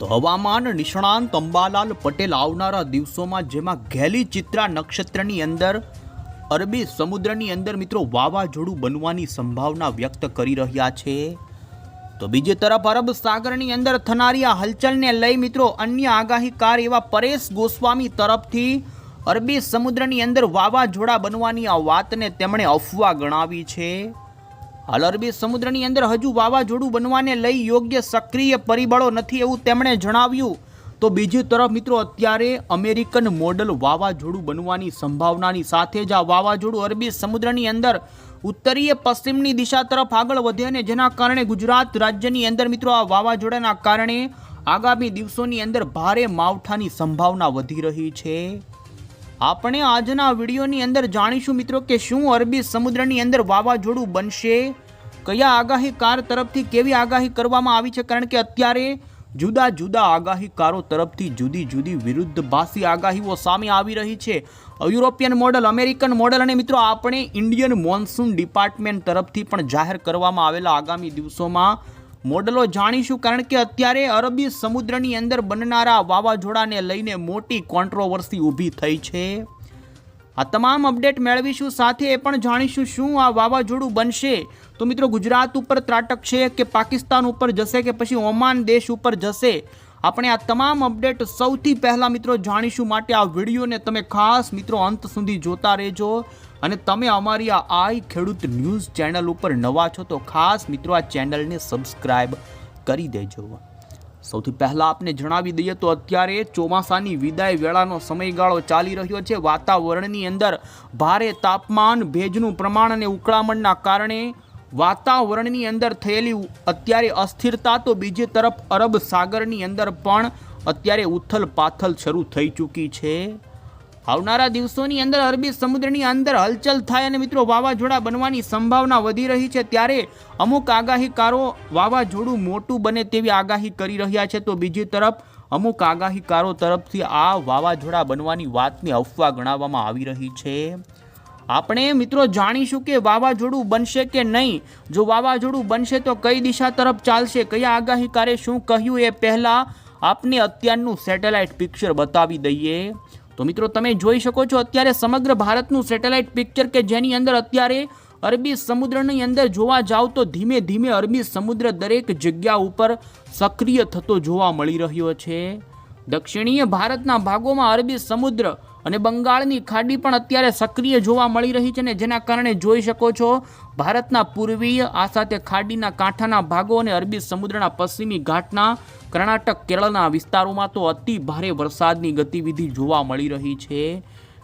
તો હવામાન નિષ્ણાંત અંબાલાલ પટેલ આવનારા દિવસોમાં જેમાં ઘેલી ચિત્રા નક્ષત્રની અંદર, અરબી સમુદ્રની અંદર મિત્રો વાવાઝોડું બનવાની સંભાવના વ્યક્ત કરી રહ્યા છે. તો બીજી તરફ અરબ સાગરની અંદર થનારી આ હલચલને લઈ મિત્રો અન્ય આગાહીકાર એવા પરેશ ગોસ્વામી તરફથી અરબી સમુદ્રની અંદર વાવાઝોડા બનવાની આ વાતને તેમણે અફવા ગણાવી છે. હાલ અરબી સમુદ્રની અંદર હજુ વાવાઝોડું બનવાને લઈ યોગ્ય સક્રિય પરિબળો નથી એવું તેમણે જણાવ્યું. તો બીજી તરફ મિત્રો, અત્યારે અમેરિકન મોડલ વાવાઝોડું બનવાની સંભાવનાની સાથે જ આ વાવાઝોડું અરબી સમુદ્રની અંદર ઉત્તરીય પશ્ચિમની દિશા તરફ આગળ વધે અને જેના કારણે ગુજરાત રાજ્યની અંદર મિત્રો આ વાવાઝોડાના કારણે આગામી દિવસોની અંદર ભારે માવઠાની સંભાવના વધી રહી છે. આપણે આજના વિડીયોની અંદર જાણીશું મિત્રો કે શું અરબી સમુદ્રની અંદર વાવાઝોડું બનશે, કયા આગાહીકાર તરફથી કેવી આગાહી કરવામાં આવી છે, કારણ કે અત્યારે જુદા જુદા આગાહીકારો તરફથી જુદી જુદી વિરુદ્ધ ભાષી આગાહીઓ સામે આવી રહી છે. યુરોપિયન મોડલ, અમેરિકન મોડલ અને મિત્રો આપણે ઇન્ડિયન મોન્સૂન ડિપાર્ટમેન્ટ તરફથી પણ જાહેર કરવામાં આવેલા આગામી દિવસોમાં મોડલો જાણીશું કારણ કે અત્યારે અરબી સમુદ્રની અંદર બનનારા વાવાઝોડાને લઈને મોટી કોન્ટ્રોવર્સી ઊભી થઈ છે. આ તમામ અપડેટ મેળવીશું, સાથે એ પણ જાણીશું શું આ વાવાઝોડું બનશે. તો મિત્રો, ગુજરાત ઉપર ત્રાટક છે કે પાકિસ્તાન ઉપર જશે કે પછી ઓમાન દેશ ઉપર જશે? આપણે આ તમામ અપડેટ સૌથી પહેલાં મિત્રો જાણીશું માટે આ વિડીયોને તમે ખાસ મિત્રો અંત સુધી જોતા રહેજો. અને તમે અમારી આ આઈ ખેડૂત ન્યૂઝ ચેનલ ઉપર નવા છો તો ખાસ મિત્રો આ ચેનલને સબસ્ક્રાઈબ કરી દેજો. સૌથી પહેલાં આપને જણાવી દઈએ તો અત્યારે ચોમાસાની વિદાય વેળાનો સમયગાળો ચાલી રહ્યો છે. વાતાવરણની અંદર ભારે તાપમાન, ભેજનું પ્રમાણ અને ઉકળામણના કારણે વાતાવરણની અંદર થયેલી અત્યારે અસ્થિરતા તો બીજી તરફ અરબ સાગરની અંદર પણ અત્યારે ઉથલ પાથલ શરૂ થઈ ચૂકી છે. આવનારા દિવસોની અંદર અરબી સમુદ્રની અંદર હલચલ થાય અને મિત્રો વાવાઝોડા બનવાની સંભાવના વધી રહી છે ત્યારે અમુક આગાહીકારો વાવાઝોડું મોટું બને તેવી આગાહી કરી રહ્યા છે. તો બીજી તરફ અમુક આગાહીકારો તરફથી આ વાવાઝોડા બનવાની વાતને અફવા ગણાવવામાં આવી રહી છે. આપણે મિત્રો જાણીશું કે વાવાઝોડું બનશે કે નહીં? જો વાવાઝોડું બનશે તો કઈ દિશા તરફ ચાલશે? કયા આગાહીકારે શું કહ્યું? એ પહેલાં આપને અત્યારનું સેટેલાઇટ પિક્ચર બતાવી દઈએ. તો મિત્રો, તમે જોઈ શકો છો અત્યારે સમગ્ર ભારતનું સેટેલાઇટ પિક્ચર કે જેની અંદર અત્યારે અરબી સમુદ્રની અંદર જોવા જાવ તો ધીમે ધીમે અરબી સમુદ્ર દરેક જગ્યા ઉપર સક્રિય થતો જોવા મળી રહ્યો છે. દક્ષિણીય ભારતના ભાગોમાં અરબી સમુદ્ર અને બંગાળની ખાડી પણ અત્યારે સક્રિય જોવા મળી રહી છે ને જેના કારણે જોઈ શકો છો, ભારતના પૂર્વીય આ સાથે ખાડીના કાંઠાના ભાગો અને અરબી સમુદ્રના પશ્ચિમી ઘાટના કર્ણાટક, કેરળના વિસ્તારોમાં તો અતિ ભારે વરસાદની ગતિવિધિ જોવા મળી રહી છે.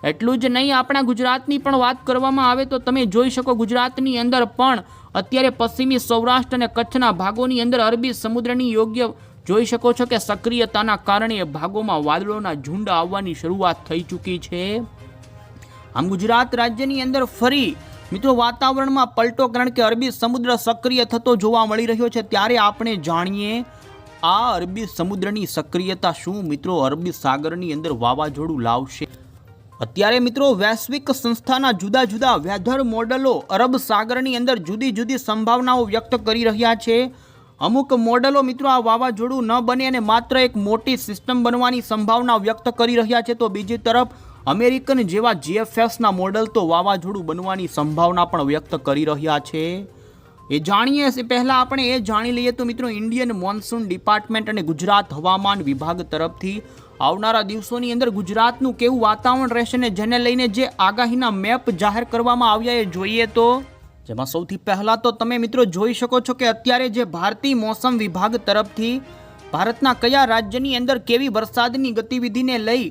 એટલું જ નહીં, આપણા ગુજરાતની પણ વાત કરવામાં આવે તો તમે જોઈ શકો ગુજરાતની અંદર પણ અત્યારે પશ્ચિમી સૌરાષ્ટ્ર અને કચ્છના ભાગોની અંદર અરબી સમુદ્રની યોગ્ય જોઈ શકો છો કે સક્રિયતાના કારણે ભાગોમાં વાદળોના ઝુંડ આવવાની શરૂઆત થઈ ચૂકી છે. આમ ગુજરાત રાજ્યની અંદર ફરી મિત્રો વાતાવરણમાં પલટો, કારણ કે અરબી સમુદ્ર સક્રિય થતો જોવા મળી રહ્યો છે. ત્યારે આપણે જાણીએ, આ અરબી સમુદ્રની સક્રિયતા શું મિત્રો અરબી સાગરની અંદર વાવાઝોડું લાવશે? અત્યારે મિત્રો વૈશ્વિક સંસ્થાના જુદા જુદા વેધર મોડલો અરબ સાગરની અંદર જુદી જુદી સંભાવનાઓ વ્યક્ત કરી રહ્યા છે. અમુક મોડલો મિત્રો આ વાવાઝોડું ન બને અને માત્ર એક મોટી સિસ્ટમ બનવાની સંભાવના વ્યક્ત કરી રહ્યા છે, તો બીજી તરફ અમેરિકન જેવા જીએફએસના મોડલ તો વાવાઝોડું બનવાની સંભાવના પણ વ્યક્ત કરી રહ્યા છે. એ જાણીએ એ પહેલાં આપણે એ જાણી લઈએ તો મિત્રો ઇન્ડિયન મોન્સૂન ડિપાર્ટમેન્ટ અને ગુજરાત હવામાન વિભાગ તરફથી આવનારા દિવસોની અંદર ગુજરાતનું કેવું વાતાવરણ રહેશે ને જેને લઈને જે આગાહીના મેપ જાહેર કરવામાં આવ્યા એ જોઈએ તો જેમાં સૌથી પહેલાં તો તમે મિત્રો જોઈ શકો છો કે અત્યારે જે ભારતીય મોસમ વિભાગ તરફથી ભારતના કયા રાજ્યની અંદર કેવી વરસાદની ગતિવિધિને લઈ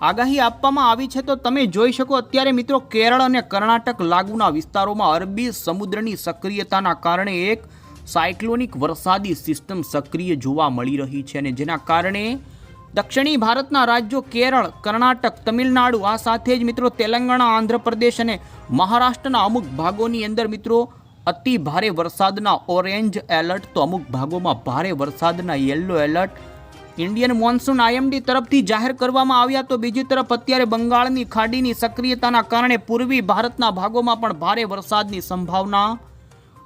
આગાહી આપવામાં આવી છે, તો તમે જોઈ શકો અત્યારે મિત્રો કેરળ અને કર્ણાટક લાગુના વિસ્તારોમાં અરબી સમુદ્રની સક્રિયતાના કારણે એક સાયક્લોનિક વરસાદી સિસ્ટમ સક્રિય જોવા મળી રહી છે અને જેના કારણે દક્ષિણી ભારતના રાજ્યો કેરળ, કર્ણાટક, તમિલનાડુ, આ સાથે જ મિત્રો તેલંગાણા, આંધ્રપ્રદેશ અને મહારાષ્ટ્રના અમુક ભાગોની અંદર મિત્રો અતિ ભારે વરસાદના ઓરેન્જ એલર્ટ, તો અમુક ભાગોમાં ભારે વરસાદના yellow alert. Indian monsoon IMD તરફથી જાહેર કરવામાં આવ્યા, તો બીજી તરફ અત્યારે બંગાળની ખાડીની સક્રિયતાના કારણે પૂર્વી ભારતના ભાગોમાં પણ ભારે વરસાદની સંભાવના.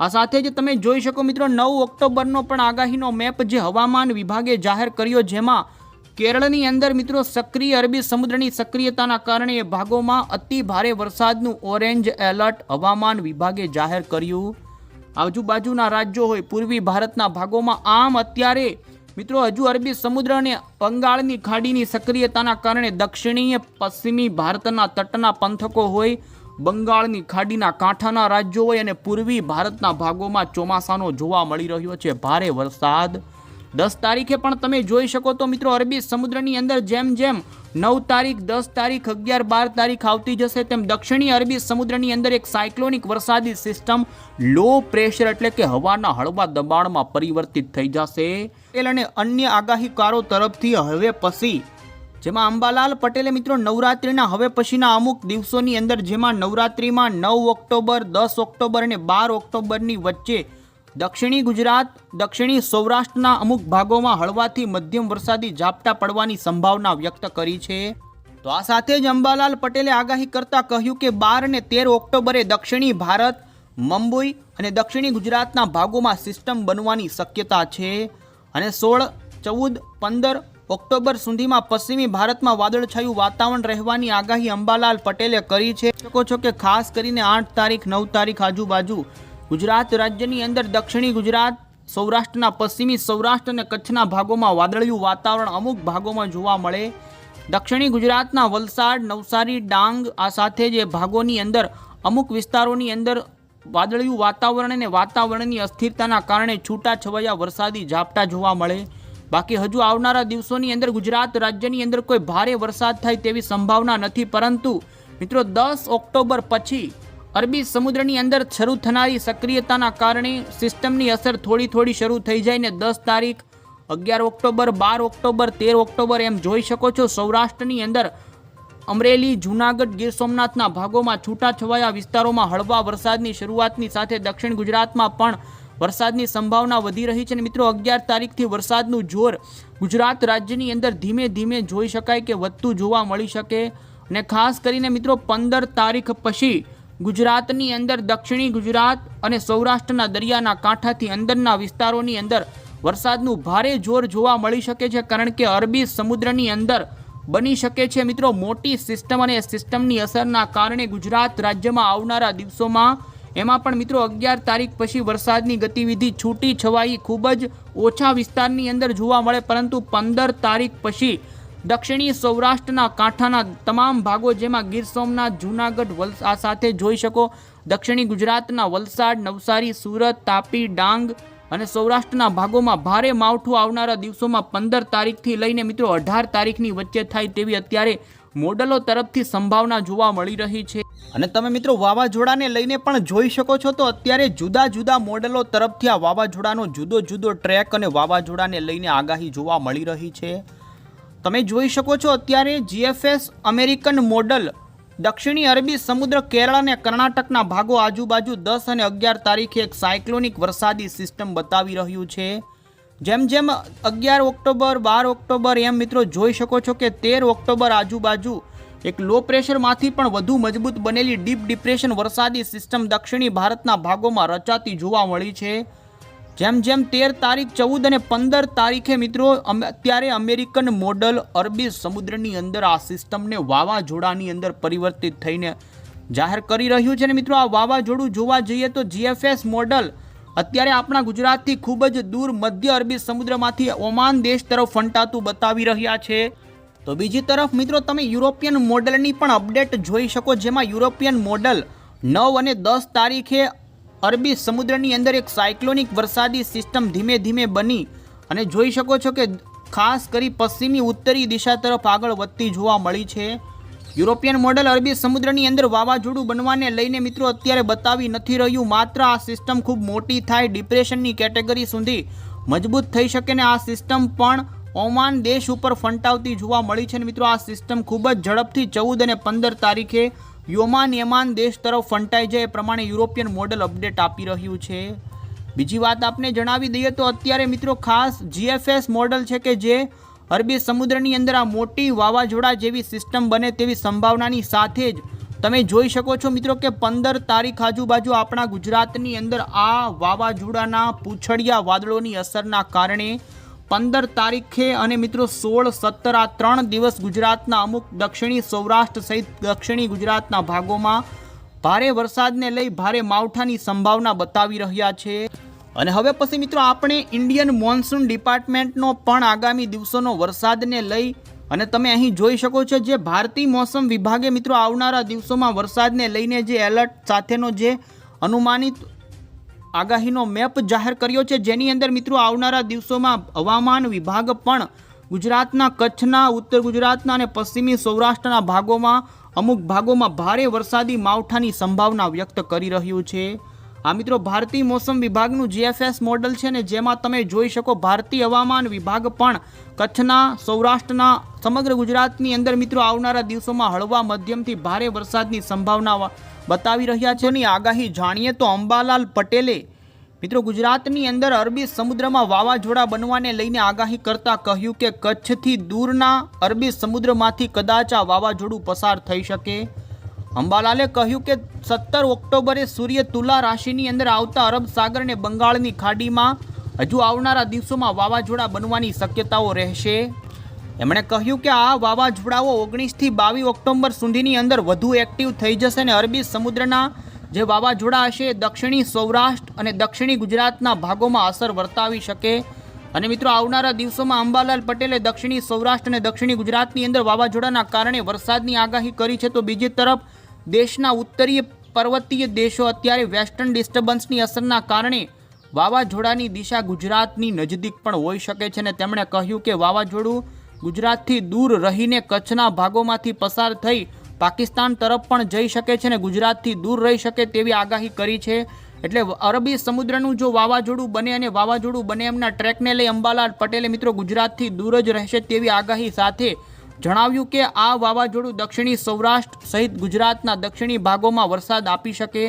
આ સાથે જ તમે જોઈ શકો મિત્રો, નવ ઓક્ટોબરનો પણ આગાહીનો મેપ જે હવામાન વિભાગે જાહેર કર્યો, જેમાં કેરળની અંદર મિત્રો સક્રિય અરબી સમુદ્રની સક્રિયતાના કારણે ભાગોમાં અતિ ભારે વરસાદનું ઓરેન્જ એલર્ટ હવામાન વિભાગે જાહેર કર્યું. આજુબાજુના રાજ્યો હોય, પૂર્વી ભારતના ભાગોમાં આમ અત્યારે મિત્રો હજુ અરબી સમુદ્ર અને બંગાળની ખાડીની સક્રિયતાના કારણે દક્ષિણીય, પશ્ચિમી ભારતના તટના પંથકો હોય, બંગાળની ખાડીના કાંઠાના રાજ્યો હોય અને પૂર્વી ભારતના ભાગોમાં ચોમાસાનો જોવા મળી રહ્યો છે. ભારે વરસાદ દસ તારીખે પણ તમે જોઈ શકો તો મિત્રો અરબી સમુદ્રની અંદર જેમ જેમ નવ તારીખ, દસ તારીખ, અગિયાર, બાર તારીખ આવતી જશે, તેમ દક્ષિણી અરબી સમુદ્રની અંદર એક સાયક્લોનિક વરસાદી સિસ્ટમ લો પ્રેશર એટલે કે હવાના હળવા દબાણમાં પરિવર્તિત થઈ જશે. અને અન્ય આગાહીકારો તરફથી હવે પછી. જેમાં અંબાલાલ પટેલે મિત્રો નવરાત્રિના હવે પછીના અમુક દિવસોની અંદર જેમાં નવરાત્રિમાં નવ ઓક્ટોબર, દસ ઓક્ટોબર અને બાર ઓક્ટોબરની વચ્ચે દક્ષિણી ગુજરાત, દક્ષિણી સૌરાષ્ટ્રના અમુક ભાગોમાં હળવાથી મધ્યમ વરસાદી ઝાપટા પડવાની સંભાવના વ્યક્ત કરી છે. તો આ સાથે જ અંબાલાલ પટેલે આગાહી કરતા કહ્યું કે બાર અને તેર ઓક્ટોબરે દક્ષિણી ભારત, મુંબઈ અને દક્ષિણી ગુજરાતના ભાગોમાં સિસ્ટમ બનવાની શક્યતા છે. અને સોળ, ચૌદ, પંદર ઓક્ટોબર સુધીમાં પશ્ચિમી ભારતમાં વાદળછાયું વાતાવરણ રહેવાની આગાહી અંબાલાલ પટેલે કરી છે. શકો છો કે ખાસ કરીને આઠ તારીખ, નવ તારીખ આજુબાજુ ગુજરાત રાજ્યની અંદર દક્ષિણી ગુજરાત, સૌરાષ્ટ્રના પશ્ચિમી સૌરાષ્ટ્ર અને કચ્છના ભાગોમાં વાદળિયું વાતાવરણ અમુક ભાગોમાં જોવા મળે. દક્ષિણી ગુજરાતના વલસાડ, નવસારી, ડાંગ આ સાથે જ ભાગોની અંદર અમુક વિસ્તારોની અંદર વાદળિયું વાતાવરણ અને વાતાવરણની અસ્થિરતાના કારણે છૂટાછવાયા વરસાદી ઝાપટા જોવા મળે. બાકી હજુ આવનારા દિવસોની અંદર ગુજરાત રાજ્યની અંદર કોઈ ભારે વરસાદ થાય તેવી સંભાવના નથી. પરંતુ મિત્રો દસ ઓક્ટોબર પછી અરબી સમુદ્રની અંદર શરૂ થનારી સક્રિયતાના કારણે સિસ્ટમની અસર થોડી થોડી શરૂ થઈ જાય ને દસ તારીખ, અગિયાર ઓક્ટોબર, બાર ઓક્ટોબર, તેર ઓક્ટોબર એમ જોઈ શકો છો. સૌરાષ્ટ્રની અંદર અમરેલી, જૂનાગઢ, ગીર સોમનાથના ભાગોમાં છૂટાછવાયા વિસ્તારોમાં હળવા વરસાદની શરૂઆતની સાથે દક્ષિણ ગુજરાતમાં પણ વરસાદની સંભાવના વધી રહી છે અને મિત્રો, અગિયાર તારીખથી વરસાદનું જોર ગુજરાત રાજ્યની અંદર ધીમે ધીમે જોઈ શકાય કે વધતું જોવા મળી શકે અને ખાસ કરીને મિત્રો, પંદર તારીખ પછી ગુજરાતની અંદર, દક્ષિણી ગુજરાત અને સૌરાષ્ટ્રના દરિયાના કાંઠાથી અંદરના વિસ્તારોની અંદર વરસાદનું ભારે જોર જોવા મળી શકે છે, કારણ કે અરબી સમુદ્રની અંદર બની શકે છે. મિત્રો, મોટી સિસ્ટમ અને સિસ્ટમની અસરના કારણે ગુજરાત રાજ્યમાં આવનારા દિવસોમાં એમાં પણ મિત્રો, અગિયાર તારીખ પછી વરસાદની ગતિવિધિ છૂટી છવાઈ ખૂબ જ ઓછા વિસ્તારની અંદર જોવા મળે, પરંતુ પંદર તારીખ પછી દક્ષિણી સૌરાષ્ટ્રના કાંઠાના તમામ ભાગો જેમાં ગીર સોમનાથ, જૂનાગઢ, વલસા સાથે જોઈ શકો. દક્ષિણી ગુજરાતના વલસાડ, નવસારી, સુરત, તાપી, ડાંગ અને સૌરાષ્ટ્રના ભાગોમાં ભારે માવઠું આવનારા દિવસોમાં પંદર તારીખથી લઈને મિત્રો અઢાર તારીખની વચ્ચે થાય તેવી અત્યારે મોડલો તરફથી સંભાવના જોવા મળી રહી છે. અને તમે મિત્રો વાવાઝોડાને લઈને પણ જોઈ શકો છો, તો અત્યારે જુદા જુદા મોડલો તરફથી આ વાવાઝોડાનો જુદો જુદો ટ્રેક અને વાવાઝોડાને લઈને આગાહી જોવા મળી રહી છે. તમે જોઈ શકો છો અત્યારે જીએફએસ અમેરિકન મોડલ દક્ષિણી અરબી સમુદ્ર કેરળ અને કર્ણાટકના ભાગો આજુબાજુ દસ અને અગિયાર તારીખે એક સાયક્લોનિક વરસાદી સિસ્ટમ બતાવી રહ્યું છે. જેમ જેમ અગિયાર ઓક્ટોબર, બાર ઓક્ટોબર, એમ મિત્રો જોઈ શકો છો કે તેર ઓક્ટોબર આજુબાજુ એક લો પ્રેશરમાંથી પણ વધુ મજબૂત બનેલી ડીપ ડિપ્રેશન વરસાદી સિસ્ટમ દક્ષિણી ભારતના ભાગોમાં રચાતી જોવા મળી છે. જેમ જેમ તેર તારીખ ચૌદ અને પંદર તારીખે મિત્રો અત્યારે અમેરિકન મોડલ અરબી સમુદ્રની અંદર આ સિસ્ટમને વાવાઝોડાની અંદર પરિવર્તિત થઈને જાહેર કરી રહ્યું છે. અને મિત્રો, આ વાવાઝોડું જોવા જઈએ તો જીએફએસ મોડલ અત્યારે આપણા ગુજરાતથી ખૂબ જ દૂર મધ્ય અરબી સમુદ્રમાંથી ઓમાન દેશ તરફ ફંટાતું બતાવી રહ્યા છે. તો બીજી તરફ મિત્રો, તમે યુરોપિયન મોડલની પણ અપડેટ જોઈ શકો, જેમાં યુરોપિયન મોડલ નવ અને દસ તારીખે અરબી સમુદ્રની અંદર એક સાયક્લોનિક વરસાદી સિસ્ટમ ધીમે ધીમે બની અને જોઈ શકો છો કે ખાસ કરી પશ્ચિમી ઉત્તરી દિશા તરફ આગળ વધતી જોવા મળી છે. યુરોપિયન મોડલ અરબી સમુદ્રની અંદર વાવાઝોડું બનવાને લઈને મિત્રો અત્યારે બતાવી નથી રહ્યું. માત્ર આ સિસ્ટમ ખૂબ મોટી થાય ડિપ્રેશનની કેટેગરી સુધી મજબૂત થઈ શકે ને આ સિસ્ટમ પણ ઓમાન દેશ ઉપર ફંટાવતી જોવા મળી છે અને મિત્રો, આ સિસ્ટમ ખૂબ જ ઝડપથી ચૌદ અને પંદર તારીખે યોમાન યમાન દેશ તરફ ફંટાઈ જાય એ પ્રમાણે યુરોપિયન મોડલ અપડેટ આપી રહ્યું છે. બીજી વાત આપને જણાવી દઈએ તો અત્યારે મિત્રો ખાસ જીએફએસ મોડલ છે કે જે અરબી સમુદ્રની અંદર આ મોટી વાવાઝોડા જેવી સિસ્ટમ બને તેવી સંભાવનાની સાથે જ તમે જોઈ શકો છો મિત્રો કે પંદર તારીખ આજુબાજુ આપણા ગુજરાતની અંદર આ વાવાઝોડાના પૂંછડિયા વાદળોની અસરના કારણે પંદર તારીખે અને મિત્રો સોળ, સત્તર આ ત્રણ દિવસ ગુજરાતના અમુક દક્ષિણી સૌરાષ્ટ્ર સહિત દક્ષિણી ગુજરાતના ભાગોમાં ભારે વરસાદને લઈ ભારે માવઠાની સંભાવના બતાવી રહ્યા છે. અને હવે પછી મિત્રો આપણે ઇન્ડિયન મોન્સૂન ડિપાર્ટમેન્ટનો પણ આગામી દિવસોનો વરસાદને લઈ અને તમે અહીં જોઈ શકો છો જે ભારતીય મોસમ વિભાગે મિત્રો આવનારા દિવસોમાં વરસાદને લઈને જે એલર્ટ સાથેનો જે અનુમાનિત આગાહીનો મેપ જાહેર કર્યો છે. જેની અંદર મિત્રો આવનારા દિવસોમાં હવામાન વિભાગ પણ ગુજરાતના કચ્છના, ઉત્તર ગુજરાતના અને પશ્ચિમી સૌરાષ્ટ્રના ભાગોમાં, અમુક ભાગોમાં ભારે વરસાદી માવઠાની સંભાવના વ્યક્ત કરી રહ્યું છે. આ મિત્રો ભારતીય મોસમ વિભાગનું જીએફએસ મોડલ છે ને જેમાં તમે જોઈ શકો, ભારતીય હવામાન વિભાગ પણ કચ્છના, સૌરાષ્ટ્રના, સમગ્ર ગુજરાતની અંદર મિત્રો આવનારા દિવસોમાં હળવા મધ્યમથી ભારે વરસાદની સંભાવના બતાવી રહ્યા છે. ની આગાહી જાણીએ તો અંબાલાલ પટેલે મિત્રો ગુજરાતની અંદર અરબી સમુદ્રમાં વાવાઝોડા બનવાને લઈને આગાહી કરતા કહ્યું કે કચ્છથી દૂરના અરબી સમુદ્રમાંથી કદાચ આ વાવાઝોડું પસાર થઈ શકે. અંબાલાલે કહ્યું કે સત્તર ઓક્ટોબરે સૂર્ય તુલા રાશિની અંદર આવતા અરબ સાગર અને બંગાળની ખાડીમાં હજુ આવનારા દિવસોમાં વાવાઝોડા બનવાની શક્યતાઓ રહેશે. એમણે કહ્યું કે આ વાવાઝોડાઓ ઓગણીસથી બાવીસ ઓક્ટોબર સુધીની અંદર વધુ એક્ટિવ થઈ જશે અને અરબી સમુદ્રના જે વાવાઝોડા હશે દક્ષિણી સૌરાષ્ટ્ર અને દક્ષિણી ગુજરાતના ભાગોમાં અસર વર્તાવી શકે. અને મિત્રો, આવનારા દિવસોમાં અંબાલાલ પટેલે દક્ષિણી સૌરાષ્ટ્ર અને દક્ષિણી ગુજરાતની અંદર વાવાઝોડાના કારણે વરસાદની આગાહી કરી છે. તો બીજી તરફ, દેશના ઉત્તરીય પર્વતીય દેશો અત્યારે વેસ્ટર્ન ડિસ્ટર્બન્સની અસરના કારણે વાવાઝોડાની દિશા ગુજરાતની નજદીક પણ હોઈ શકે છે અને તેમણે કહ્યું કે વાવાઝોડું ગુજરાતથી દૂર રહીને કચ્છના ભાગોમાંથી પસાર થઈ પાકિસ્તાન તરફ પણ જઈ શકે છે અને ગુજરાતથી દૂર રહી શકે તેવી આગાહી કરી છે. એટલે અરબી સમુદ્રનું જો વાવાઝોડું બને અને વાવાઝોડું બને એમના ટ્રેકને લઈ અંબાલાલ પટેલે મિત્રો ગુજરાતથી દૂર જ રહેશે તેવી આગાહી સાથે જણાવ્યું કે આ વાવાઝોડું દક્ષિણી સૌરાષ્ટ્ર સહિત ગુજરાતના દક્ષિણી ભાગોમાં વરસાદ આપી શકે.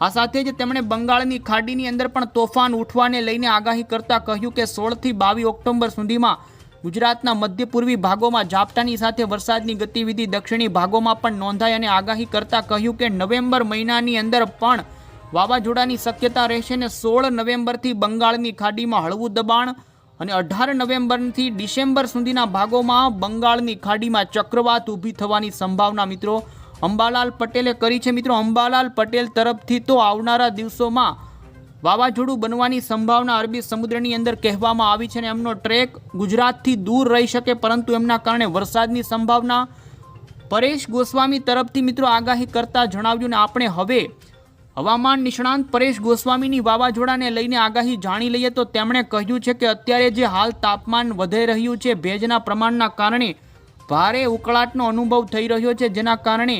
આ સાથે જ તેમણે બંગાળની ખાડીની અંદર પણ તોફાન ઉઠવાને લઈને આગાહી કરતા કહ્યું કે સોળથી બાવીસ ઓક્ટોબર સુધીમાં ગુજરાતના મધ્ય પૂર્વી ભાગોમાં ઝાપટાની સાથે વરસાદની ગતિવિધિ દક્ષિણી ભાગોમાં પણ નોંધાઈ અને આગાહી કરતા કહ્યું કે નવેમ્બર મહિનાની અંદર પણ વાવાઝોડાની શક્યતા રહેશે અને સોળ નવેમ્બરથી બંગાળની ખાડીમાં હળવું દબાણ અને અઢાર નવેમ્બરથી ડિસેમ્બર સુધીના ભાગોમાં બંગાળની ખાડીમાં ચક્રવાત ઊભી થવાની સંભાવના મિત્રો અંબાલાલ પટેલે કરી છે. મિત્રો, અંબાલાલ પટેલ તરફથી તો આવનારા દિવસોમાં વાવાઝોડું બનવાની સંભાવના અરબી સમુદ્રની અંદર કહેવામાં આવી છે અને એમનો ટ્રેક ગુજરાતથી દૂર રહી શકે, પરંતુ એમના કારણે વરસાદની સંભાવના પરેશ ગોસ્વામી તરફથી મિત્રો આગાહી કરતા જણાવ્યું ને આપણે હવે હવામાન નિષ્ણાંત પરેશ ગોસ્વામીની વાવાઝોડાને લઈને આગાહી જાણી લઈએ તો તેમણે કહ્યું છે કે અત્યારે જે હાલ તાપમાન વધી રહ્યું છે, ભેજના પ્રમાણના કારણે ભારે ઉકળાટનો અનુભવ થઈ રહ્યો છે, જેના કારણે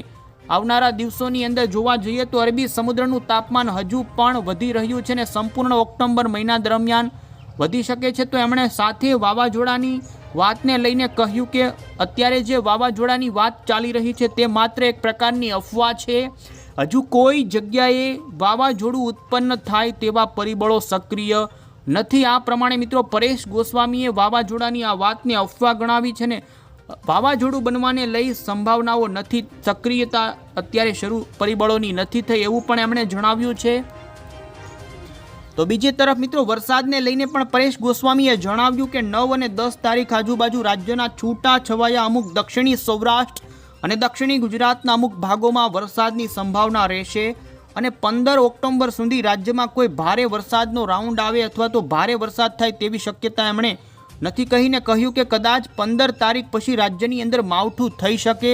આવનારા દિવસોની અંદર જોવા જઈએ તો અરબી સમુદ્રનું તાપમાન હજુ પણ વધી રહ્યું છે અને સંપૂર્ણ ઓક્ટોબર મહિના દરમિયાન વધી શકે છે. તો એમણે સાથે વાવાઝોડાની વાતને લઈને કહ્યું કે અત્યારે જે વાવાઝોડાની વાત ચાલી રહી છે તે માત્ર એક પ્રકારની અફવા છે. હજુ કોઈ જગ્યાએ વાવાઝોડું ઉત્પન્ન થાય તેવા પરિબળો સક્રિય નથી. આ પ્રમાણે મિત્રો પરેશ ગોસ્વામીએ વાવાઝોડાની આ વાતને અફવા ગણાવી છે ને વાવાઝોડું બનવાને લઈ સંભાવનાઓ નથી, સક્રિયતા અત્યારે શરૂ પરિબળોની નથી થઈ એવું પણ એમણે જણાવ્યું છે. તો બીજી તરફ મિત્રો, વરસાદને લઈને પણ પરેશ ગોસ્વામીએ જણાવ્યું કે નવ અને દસ તારીખ આજુબાજુ રાજ્યના છૂટા છવાયા અમુક દક્ષિણી સૌરાષ્ટ્ર અને દક્ષિણી ગુજરાતના અમુક ભાગોમાં વરસાદની સંભાવના રહેશે અને પંદર ઓક્ટોબર સુધી રાજ્યમાં કોઈ ભારે વરસાદનો રાઉન્ડ આવે અથવા તો ભારે વરસાદ થાય તેવી શક્યતા એમણે નથી કહીને કહ્યું કે કદાચ પંદર તારીખ પછી રાજ્યની અંદર માવઠું થઈ શકે.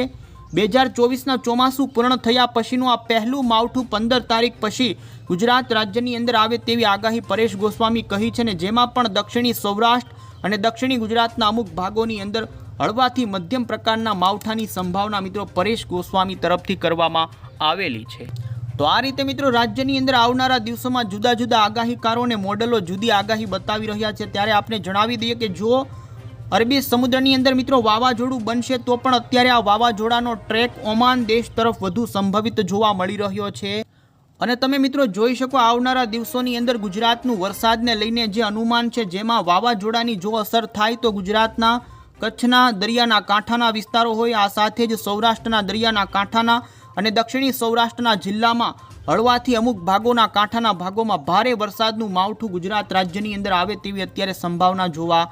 બે હજાર ચોવીસના ચોમાસું પૂર્ણ થયા પછીનું આ પહેલું માવઠું પંદર તારીખ પછી ગુજરાત રાજ્યની અંદર આવે તેવી આગાહી પરેશ ગોસ્વામી કહી છે ને જેમાં પણ દક્ષિણી સૌરાષ્ટ્ર અને દક્ષિણી ગુજરાતના અમુક ભાગોની અંદર હળવાથી મધ્યમ પ્રકારના માવઠાની સંભાવના મિત્રો પરેશ ગોસ્વામી તરફથી કરવામાં આવેલી છે. તો આ રીતે મિત્રો રાજ્યની અંદર આવનારા દિવસોમાં જુદા જુદા આગાહીકારો અને મોડલો જુદી આગાહી બતાવી રહ્યા છે. ત્યારે આપણે જણાવી દઈએ કે જો અરબી સમુદ્રની અંદર મિત્રો વાવાઝોડું બનશે, તો પણ અત્યારે આ વાવાઝોડાનો ટ્રેક ઓમાન દેશ તરફ વધુ સંભવિત જોવા મળી રહ્યો છે. અને તમે મિત્રો જોઈ શકો આવનારા દિવસોની અંદર ગુજરાતનું વરસાદને લઈને જે અનુમાન છે, જેમાં વાવાઝોડાની જો અસર થાય તો ગુજરાતના કચ્છના દરિયાના કાંઠાના વિસ્તારો હોય, આ સાથે જ સૌરાષ્ટ્રના દરિયાના કાંઠાના અને દક્ષિણી સૌરાષ્ટ્રના જિલ્લામાં હળવાથી અમુક ભાગોના કાંઠાના ભાગોમાં ભારે વરસાદનું માવઠું ગુજરાત રાજ્યની અંદર આવે તેવી અત્યારે સંભાવના જોવા